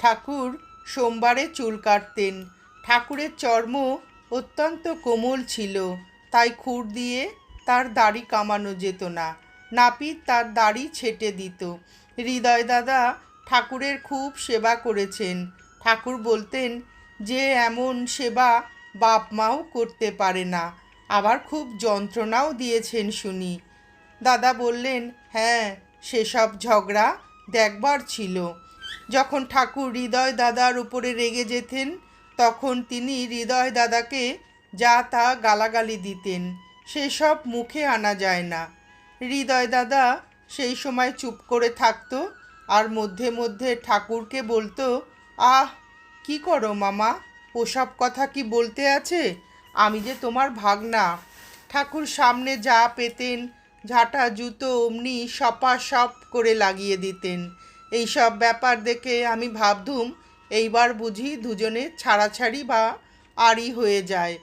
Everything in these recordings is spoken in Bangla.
ঠাকুর সোমবারে চুল কাটতেন। ঠাকুরের চর্ম অত্যন্ত কোমল ছিল, তাই খুর দিয়ে তার দাড়ি কামানো যেত না। নাপিত তার দাড়ি ছেটে দিত। হৃদয় দাদা ঠাকুরের খুব সেবা করেছেন। ঠাকুর বলতেন, যে এমন সেবা বাপ মাও করতে পারে না। আবার খুব যন্ত্রণাও দিয়েছেন শুনি। দাদা বললেন হ্যাঁ সেসব ঝগড়া দেখবার ছিল। যখন ঠাকুর হৃদয় দাদার উপরে রেগে যেতেন, তখন তিনি হৃদয় দাদাকে যা তা গালাগালি দিতেন, সেসব মুখে আনা যায় না। হৃদয় দাদা সেই সময় চুপ করে থাকতো আর মধ্যে মধ্যে ঠাকুরকে বলতো, আহ, কি করো মামা, ওসব কথা কি বলতে আছে? আমি যে তোমার ভাগনা। ঠাকুর সামনে যা পেতেন, ঝাঁটা, জুতো অমনি সপা সপ করে লাগিয়ে দিতেন। এইসব ব্যাপার দেখে আমি ভাবতুম এইবার বুঝি দুজনে ছাড়াছাড়ি বা আড়ি হয়ে যায়।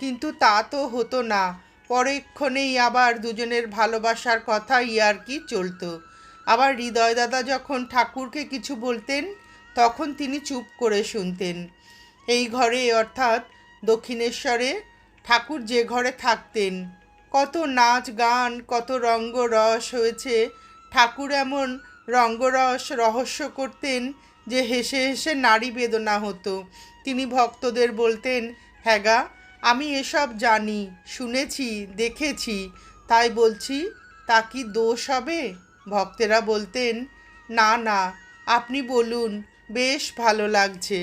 কিন্তু তা তো হতো না। পরেক্ষণেই আবার দুজনের ভালোবাসার কথা ইয়ার কি চলতো। আবার হৃদয় দাদা যখন ঠাকুরকে কিছু বলতেন, তখন তিনি চুপ করে শুনতেন। এই ঘরে অর্থাৎ দক্ষিণেশ্বরে ঠাকুর যে ঘরে থাকতেন, কত নাচ গান, কত রঙ্গরস হয়েছে, ঠাকুর এমন রঙ্গরস রহস্য করতেন যে হেসে হেসে নারী বেদনা হতো। তিনি ভক্তদের বলতেন, হ্যাগা, আমি এসব জানি, শুনেছি, দেখেছি। তাই বলছি, তা কি দোষ হবে? ভক্তেরা বলতেন, না না, আপনি বলুন, বেশ ভালো লাগছে।